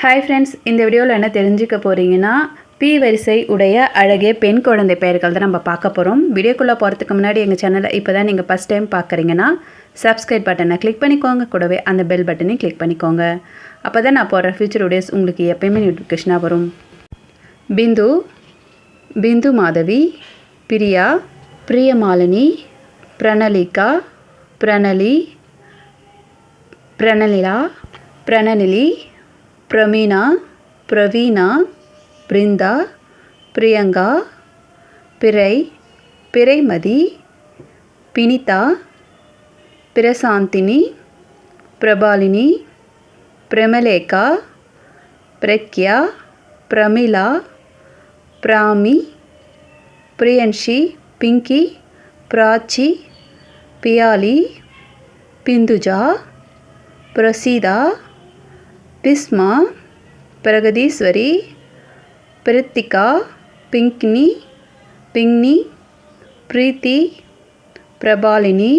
Hi friends இந்த வீடியோவில் என்ன தெரிஞ்சுக்க போகிறீங்கன்னா பி வரிசை உடைய அழகிய பெண் குழந்தை பெயர்கள் தான் நம்ம பார்க்க போகிறோம் வீடியோக்குள்ளே போகிறதுக்கு முன்னாடி எங்கள் சேனலை இப்போ தான் நீங்கள் ஃபஸ்ட் டைம் பார்க்குறீங்கன்னா சப்ஸ்கிரைப் பட்டனை கிளிக் பண்ணிக்கோங்க. கூடவே அந்த பெல் பட்டனையும் கிளிக் பண்ணிக்கோங்க. அப்போ தான் நான் போடுற ஃபியூச்சர் உடேஸ் உங்களுக்கு எப்பயுமே நோட்டிஃபிகேஷனாக வரும். பிந்து பிந்து மாதவி பிரியா பிரியமாலினி பிரணலிகா பிரணலி பிரணலிலா பிரணநிலி பிரமீனா பிரவீனா பிருந்தா பிரியங்கா பிறை பிறைமதி பினிதா பிரசாந்தினி பிரபாலினி பிரமலேகா பிரக்யா பிரமிளா பிராமி பிரியன்ஷி பிங்கி பிராச்சி பியாலி பிந்துஜா பிரசீதா பிஸ்மா பிரகதீஸ்வரி பிரித்திகா பிங்க்னி பிங்னி பிரீத்தி பிரபாலினி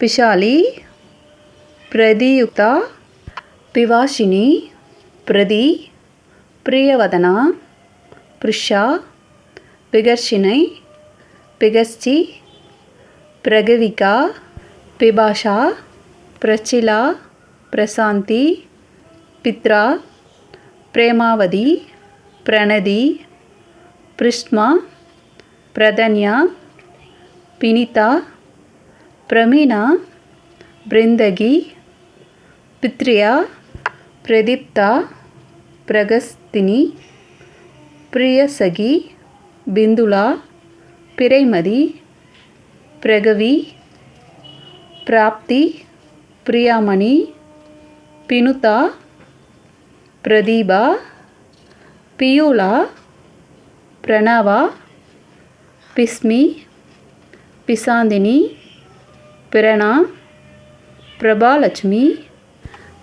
பிஷாலி பிரதியுக்தா பிவாஷினி பிரதி பிரியவதனா பிரிஷா பிகர்ஷினை பிகஸ்சி பிரகவிகா பிபாஷா பிரச்சிலா பிரசாந்தி பித்ரா பிரேமாவதி பிரணதி பிரிஷ்மா பிரதன்யா பினிதா பிரமீனா பிருந்தகி பித்ரியா பிரதீப்தா பிரகஸ்தினி பிரியசகி பிந்துலா பிறைமதி பிரகவி பிராப்தி பிரியாமணி பினுதா பிரதீபா பியூலா பிரணவா பிஸ்மி பிசாந்தினி பிரணா பிரபாலட்சுமி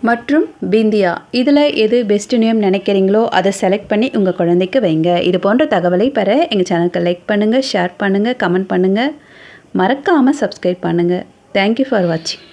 மற்றும் பிந்தியா. இதில் எது பெஸ்ட் நேம் நினைக்கிறீங்களோ அதை செலக்ட் பண்ணி உங்கள் குழந்தைக்கு வைங்க. இது போன்ற தகவலை பெற எங்கள் சேனலுக்கு லைக் பண்ணுங்கள் ஷேர் பண்ணுங்கள் கமெண்ட் பண்ணுங்கள் மறக்காமல் சப்ஸ்கிரைப் பண்ணுங்கள் தேங்க்யூ ஃபார் வாட்சிங்